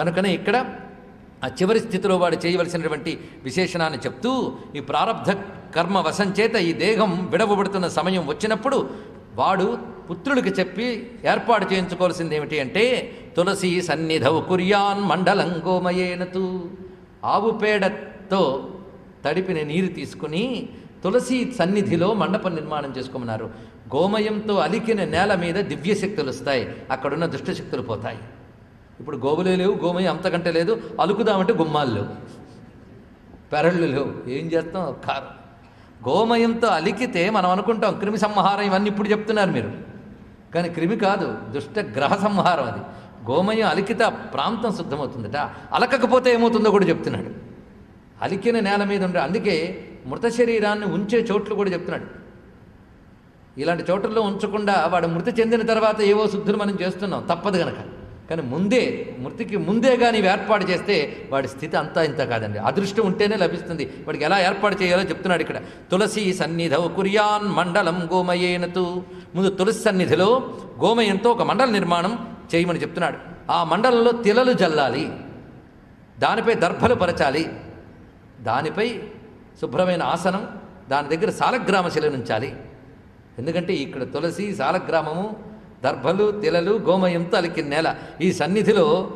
కనుకనే ఇక్కడ ఆ చివరి స్థితిలో వాడు చేయవలసినటువంటి విశేషణాన్ని చెప్తూ ఈ ప్రారంధ కర్మ వశంచేత ఈ దేహం విడవబడుతున్న సమయం వచ్చినప్పుడు వాడు పుత్రుడికి చెప్పి ఏర్పాటు చేయించుకోవాల్సింది ఏమిటి అంటే తులసి సన్నిధవు కుర్యాన్ మండలం గోమయేనతు ఆవు పేడతో తడిపిన నీరు తీసుకుని తులసి సన్నిధిలో మండపం నిర్మాణం చేసుకోమన్నారు. గోమయంతో అలికిన నేల మీద దివ్యశక్తులు వస్తాయి. అక్కడున్న దుష్టశక్తులు పోతాయి. ఇప్పుడు గోవులే లేవు గోమయం అంతకంటే లేదు. అలుకుదామంటే గుమ్మాలు లేవు. పెరళ్ళు లేవు. ఏం చేస్తాం? కారం. గోమయంతో అలికితే మనం అనుకుంటాం క్రిమి సంహారం ఇవన్నీ ఇప్పుడు చెప్తున్నారు మీరు. కానీ క్రిమి కాదు దుష్ట గ్రహ సంహారం అది. గోమయం అలికితే ప్రాంతం శుద్ధమవుతుందట. అలకకపోతే ఏమవుతుందో కూడా చెప్తున్నాడు. అలికిన నేల మీద ఉండే అందుకే మృత శరీరాన్ని ఉంచే చోట్లు కూడా చెప్తున్నాడు. ఇలాంటి చోట్లలో ఉంచకుండా వాడు మృతి చెందిన తర్వాత ఏవో శుద్ధులు మనం చేస్తున్నాం. తప్పదు కనుక కానీ ముందే మృతికి ముందే కానీ ఏర్పాటు చేస్తే వాడి స్థితి అంతా ఇంత కాదండి. అదృష్టం ఉంటేనే లభిస్తుంది. వాడికి ఎలా ఏర్పాటు చేయాలో చెప్తున్నాడు ఇక్కడ. తులసి సన్నిధౌ కురియాన్ మండలం గోమయేనతు. ముందు తులసి సన్నిధిలో గోమయంతో ఒక మండల నిర్మాణం చేయమని చెప్తున్నాడు. ఆ మండలంలో తిలలు జల్లాలి. దానిపై దర్భలు పరచాలి. దానిపై శుభ్రమైన ఆసనం దాని దగ్గర సాలగ్రామ శిలను ఉంచాలి ఎందుకంటే ఇక్కడ తులసి సాలగ్రామము దర్భలు తిలలు గోమయంతో అలికిన నేల. ఈ సన్నిధిలో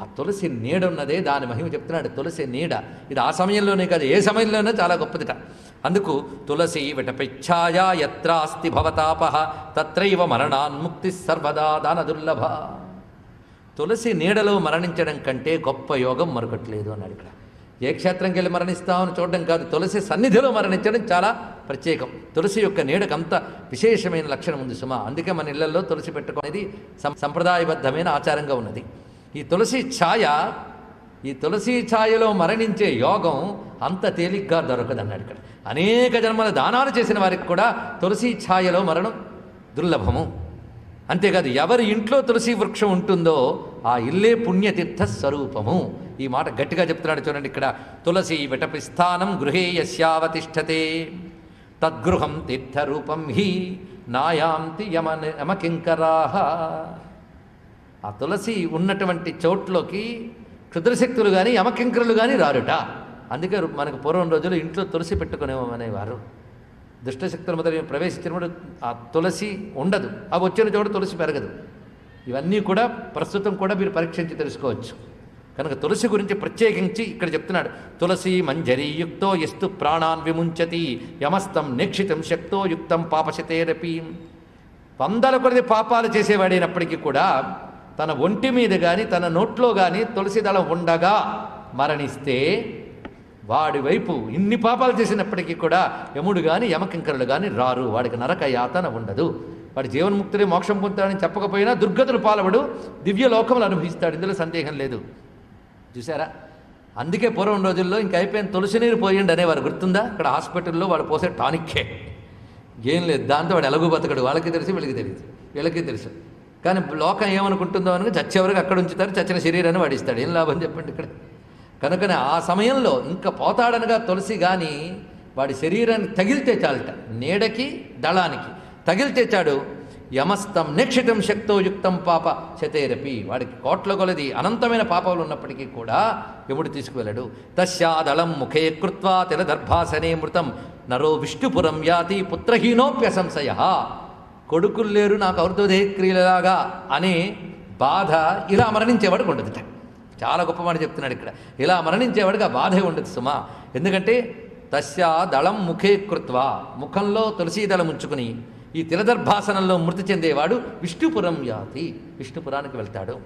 ఆ తులసి నీడ ఉన్నదే దాని మహిమ చెప్తున్నాడు. తులసి నీడ. ఇది ఆ సమయంలోనే కాదు ఏ సమయంలోనే చాలా గొప్పదిట. అందుకు తులసి విటపిచ్ఛాయా ఎత్రాస్తి భవతాప తత్రైవ మరణాన్ముక్తి సర్వదా దాన దుర్లభ. తులసి నీడలో మరణించడం కంటే గొప్ప యోగం మరొకట్లేదు అన్నాడు ఇక్కడ. ఏ క్షేత్రంకి వెళ్ళి మరణిస్తామని చూడడం కాదు. తులసి సన్నిధిలో మరణించడం చాలా ప్రత్యేకం. తులసి యొక్క నీడకు అంత విశేషమైన లక్షణం ఉంది సుమా. అందుకే మన ఇళ్ళలో తులసి పెట్టుకునేది సం- సంప్రదాయబద్ధమైన ఆచారంగా ఉన్నది. ఈ తులసి ఛాయ ఈ తులసి ఛాయలో మరణించే యోగం అంత తేలిగ్గా దొరకదన్నాడు ఇక్కడ. అనేక జన్మల దానాలు చేసిన వారికి కూడా తులసి ఛాయలో మరణం దుర్లభము. అంతేకాదు ఎవరి ఇంట్లో తులసి వృక్షం ఉంటుందో ఆ ఇల్లే పుణ్యతీర్థ స్వరూపము. ఈ మాట గట్టిగా చెప్తున్నాడు చూడండి ఇక్కడ. తులసి విటపిస్థానం గృహే యశ్యావతిష్టతే తద్గృహం తీర్థరూపం హి నాయాంతి యమ యమకింకరాహ ఆ తులసి ఉన్నటువంటి చోట్లోకి క్షుద్రశక్తులు కానీ యమకింకరులు కానీ రారుట. అందుకే మనకు పూర్వం రోజులు ఇంట్లో తులసి పెట్టుకునేవారు దుష్టశక్తుల మొదలు ప్రవేశించినప్పుడు ఆ తులసి ఉండదు. అవి వచ్చిన చోట తులసి పెరగదు. ఇవన్నీ కూడా ప్రస్తుతం కూడా మీరు పరీక్షించి తెలుసుకోవచ్చు. కనుక తులసి గురించి ప్రత్యేకించి ఇక్కడ చెప్తున్నాడు. తులసి మంజరీ యుక్తో ఎస్తు ప్రాణాన్ విముంచతి యమస్తం నిక్షితం శక్తో యుక్తం పాపశతేరపి. వందల కొద్ది పాపాలు చేసేవాడైనప్పటికీ కూడా తన ఒంటి మీద కానీ తన నోట్లో కానీ తులసి దళం ఉండగా మరణిస్తే వాడి వైపు ఇన్ని పాపాలు చేసినప్పటికీ కూడా యముడు కానీ యమకింకరులు కానీ రారు. వాడికి నరక యాతన ఉండదు. వాడి జీవన్ముక్తుడే మోక్షం పొందుతాడని చెప్పకపోయినా దుర్గతులు పాలవడు. దివ్య లోకములు అనుభవిస్తాడు. ఇందులో సందేహం లేదు. చూసారా అందుకే పూర్వం రోజుల్లో ఇంక అయిపోయిన తులసి నీరు పోయండి అనేవారు. గుర్తుందా? ఇక్కడ హాస్పిటల్లో వాడు పోసే టానిక్కే. ఏం లేదు. దాంతో వాడు ఎలాగూ బతకడు. వాళ్ళకి తెలుసు వీళ్ళకి తెలియదు వీళ్ళకి తెలుసు. కానీ లోకం ఏమనుకుంటుందో అని చచ్చేవరకు అక్కడ ఉంచుతారు. చచ్చిన శరీరాన్ని వాడిస్తాడు. ఏం లాభం చెప్పండి ఇక్కడ? కనుకనే ఆ సమయంలో ఇంకా పోతాడనగా తులసి కానీ వాడి శరీరాన్ని తగిలితే చాలట. నీడకి దళానికి. తగిలితే చాడు యమస్తం నిక్షితం శక్తో యుక్తం పాప శతేరపి. వాడికి కోట్ల కొలది అనంతమైన పాపాలు ఉన్నప్పటికీ కూడా యముడు తీసుకువెళ్ళాడు. తస్యాదళం ముఖే కృత్వా తిలదర్భాసనే మృతం. నరో విష్ణుపురం యాతి పుత్రహీనోప్యసంశయ. కొడుకులు లేరు నాకు ఔర్ధోదేహ అనే బాధ ఇలా మరణించేవాడు ఉండదుట. చాలా గొప్ప మాట చెప్తున్నాడు ఇక్కడ. ఇలా మరణించేవాడికి ఆ బాధే ఉండదు సుమా. ఎందుకంటే తస్య దళం ముఖే కృత్వా. ముఖంలో తులసీ దళం ఉంచుకుని ఈ తిలదర్భాసనంలో మృతి చెందేవాడు విష్ణుపురం యాతి. విష్ణుపురానికి వెళ్తాడు.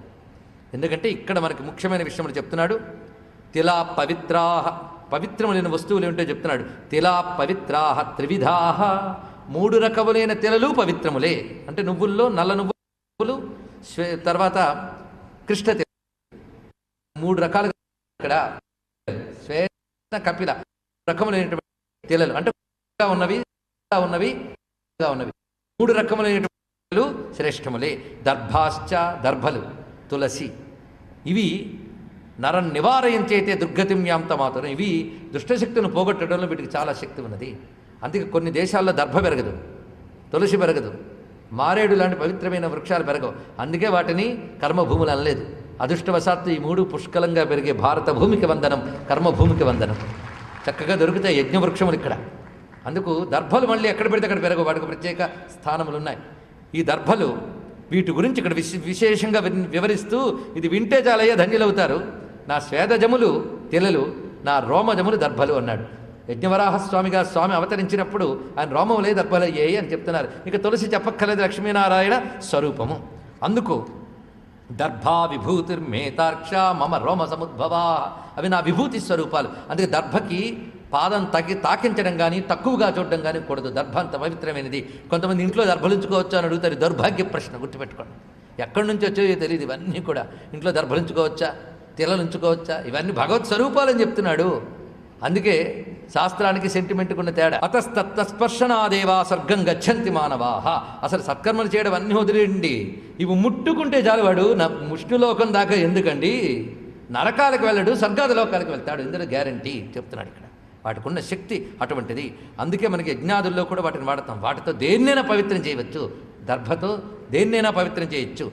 ఎందుకంటే ఇక్కడ మనకి ముఖ్యమైన విషయములు చెప్తున్నాడు. తిలా పవిత్రాహ పవిత్రములైన వస్తువులు ఏమిటో చెప్తున్నాడు. తిలా పవిత్రాహ త్రివిధాహ. మూడు రకములైన తిలలు పవిత్రములే. అంటే నువ్వుల్లో నల్ల నువ్వులు తర్వాత కృష్ణ తిల మూడు రకాలుగా ఇక్కడ శ్వేత కపిల రకములైనటువంటి తిలలు. అంటే ఉన్నవి ఉన్నవి ఉన్నవి. మూడు రకములైనటువంటి శ్రేష్టములే. దర్భాశ్చ దర్భలు తులసి. ఇవి నరం నివారయించైతే దుర్గతిం యాంత మాత్రం ఇవి దుష్టశక్తిని పోగొట్టడంలో వీటికి చాలా శక్తి ఉన్నది. అందుకే కొన్ని దేశాల్లో దర్భ పెరగదు తులసి పెరగదు. మారేడు లాంటి పవిత్రమైన వృక్షాలు పెరగవు. అందుకే వాటిని కర్మభూములు అనలేదు. అదృష్టవశాత్తు ఈ మూడు పుష్కలంగా పెరిగే భారత భూమికి వందనం కర్మభూమికి వందనం. చక్కగా దొరుకుతాయి యజ్ఞవృక్షములు ఇక్కడ. అందుకు దర్భలు మళ్ళీ ఎక్కడ పెడితే అక్కడ పెరగవు. వాటికి ప్రత్యేక స్థానములు ఉన్నాయి. ఈ దర్భలు వీటి గురించి ఇక్కడ విశ విశేషంగా వివరిస్తూ ఇది వింటే చాలయ్యే ధన్యులవుతారు. నా స్వేదజములు తెలలు నా రోమజములు దర్భలు అన్నాడు. యజ్ఞవరాహస్వామిగా స్వామి అవతరించినప్పుడు ఆయన రోమములే దర్భలయ్యాయి అని చెప్తున్నారు. ఇక తులసి చెప్పక్కర్లేదు లక్ష్మీనారాయణ స్వరూపము. అందుకు దర్భా విభూతిర్మేతార్క్ష మమ రోమ సముద్భవా అవి నా విభూతి స్వరూపాలు. అందుకే దర్భకి పాదం తగ్గి తాకించడం కానీ తక్కువగా చూడడం కానీ కూడదు. దర్భ అంత పవిత్రమైనది. కొంతమంది ఇంట్లో దర్భలించుకోవచ్చు అని అడుగుతారు. దౌర్భాగ్య ప్రశ్న గుర్తుపెట్టుకోండి. ఎక్కడి నుంచి వచ్చాయో తెలియదు ఇవన్నీ కూడా ఇంట్లో దర్భలించుకోవచ్చా? తిలలుంచుకోవచ్చా? ఇవన్నీ భగవత్ స్వరూపాలని చెప్తున్నాడు. అందుకే శాస్త్రానికి సెంటిమెంట్కి ఉన్న తేడా. అతస్తత్వస్పర్శనాదేవా స్వర్గం గచ్చంతి మానవాహ. అసలు సత్కర్మలు చేయడం అన్నీ వదిలేయండి. ఇవి ముట్టుకుంటే చాలువాడు నా ముష్టిలోకం దాకా ఎందుకండి? నరకాలకు వెళ్ళడు స్వర్గాది లోకాలకు వెళ్తాడు. ఇందులో గ్యారంటీ చెప్తున్నాడు ఇక్కడ. వాటికి ఉన్న శక్తి అటువంటిది. అందుకే మనకి యజ్ఞాదుల్లో కూడా వాటిని వాడతాం. వాటితో దేన్నైనా పవిత్రం చేయవచ్చు. దర్భతో దేన్నైనా పవిత్రం చేయొచ్చు.